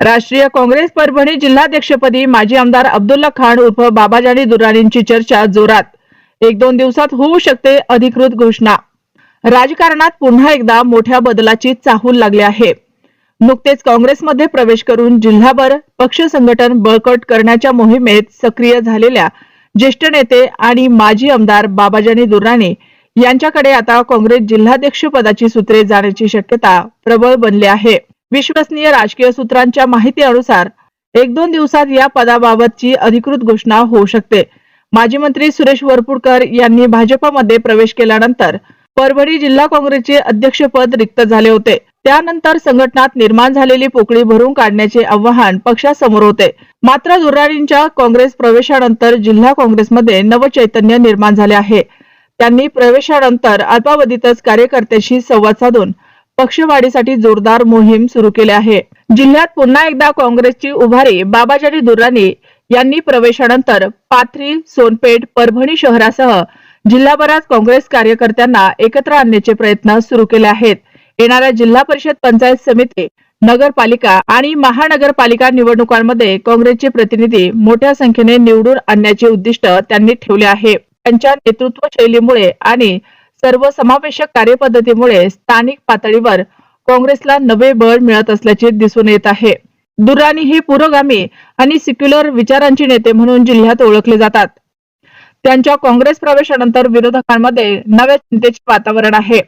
राष्ट्रीय काँग्रेस परभणी जिल्हाध्यक्षपदी माजी आमदार अब्दुल्ला खान उर्फ बाबाजानी दुर्राणींची चर्चा जोरात. एक दोन दिवसात होऊ शकते अधिकृत घोषणा. राजकारणात पुन्हा एकदा मोठ्या बदलाची चाहूल लागली आहे. नुकतेच काँग्रेसमध्ये प्रवेश करून जिल्हाभर पक्ष संघटन बळकट करण्याच्या मोहिमेत सक्रिय झालेल्या ज्येष्ठ नेते आणि माजी आमदार बाबाजानी दुर्राणी यांच्याकडे आता काँग्रेस जिल्हाध्यक्ष पदाची सूत्रे जाण्याची शक्यता प्रबळ बनली आहे. विश्वसनीय राजकीय सूत्रांच्या माहितीनुसार एक दोन दिवसात या पदाबाबतची अधिकृत घोषणा होऊ शकते. माजी मंत्री सुरेश वरपुडकर यांनी भाजपमध्ये प्रवेश केल्यानंतर परभणी जिल्हा काँग्रेसचे अध्यक्षपद रिक्त झाले होते. त्यानंतर संघटनात निर्माण झालेली पोकळी भरून काढण्याचे आव्हान पक्षासमोर होते. मात्र दुर्राणींच्या काँग्रेस प्रवेशानंतर जिल्हा काँग्रेसमध्ये नवचैतन्य निर्माण झाले आहे. त्यांनी प्रवेशानंतर अल्पावधीतच कार्यकर्त्यांशी संवाद साधून पक्षवाढीसाठी जोरदार मोहीम सुरू केली आहे. जिल्ह्यात पुन्हा एकदा काँग्रेसची उभारी बाबाजानी दुर्राणी यांनी प्रवेशानंतर पाथरी सोनपेठ परभणी शहरासह जिल्हाभरात काँग्रेस कार्यकर्त्यांना एकत्र आणण्याचे प्रयत्न सुरू केले आहेत. येणाऱ्या जिल्हा परिषद पंचायत समिती नगरपालिका आणि महानगरपालिका निवडणुकांमध्ये काँग्रेसचे प्रतिनिधी मोठ्या संख्येने निवडून आणण्याचे उद्दिष्ट त्यांनी ठेवले आहे. त्यांच्या नेतृत्व शैलीमुळे आणि सर्व समावेशक कार्यपद्धतीमुळे स्थानिक पातळीवर काँग्रेसला नवे बळ मिळत असल्याचे दिसून येत आहे. दुर्राणी ही पुरोगामी आणि सिक्युलर विचारांची नेते म्हणून जिल्ह्यात ओळखले जातात. त्यांच्या काँग्रेस प्रवेशानंतर विरोधकांमध्ये नव्या चिंतेचे वातावरण आहे.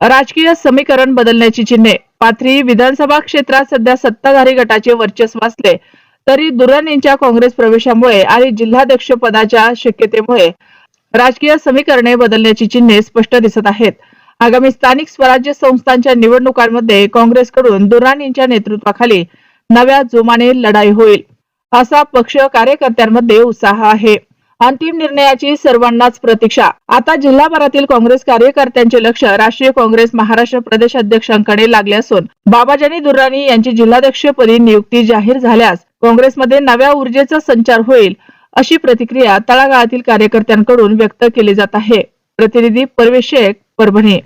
राजकीय समीकरण बदलण्याची चिन्हे पाथरी विधानसभा क्षेत्रात सध्या सत्ताधारी गटाचे वर्चस्व असले तरी दुर्राणींच्या काँग्रेस प्रवेशामुळे आणि जिल्हाध्यक्ष पदाच्या शक्यतेमुळे राजकीय समीकरणे बदलण्याची चिन्हे स्पष्ट दिसत आहेत. आगामी स्थानिक स्वराज्य संस्थांच्या निवडणुकांमध्ये काँग्रेसकडून दुर्राणींच्या नेतृत्वाखाली नव्या जोमाने लढाई होईल. असा पक्ष कार्यकर्त्यांमध्ये उत्साह आहे. अंतिम निर्णयाची सर्वांनाच प्रतीक्षा. आता जिल्हाभरातील काँग्रेस कार्यकर्त्यांचे लक्ष राष्ट्रीय काँग्रेस महाराष्ट्र प्रदेश अध्यक्षांकडे लागले असून बाबाजानी दुर्राणी यांची जिल्हाध्यक्षपदी नियुक्ती जाहीर झाल्यास काँग्रेसमध्ये नव्या ऊर्जेचा संचार होईल अशी प्रतिक्रिया तळागाळातील कार्यकर्त्यांकडून व्यक्त केली जात आहे. प्रतिनिधी परवेश शेख परभणी.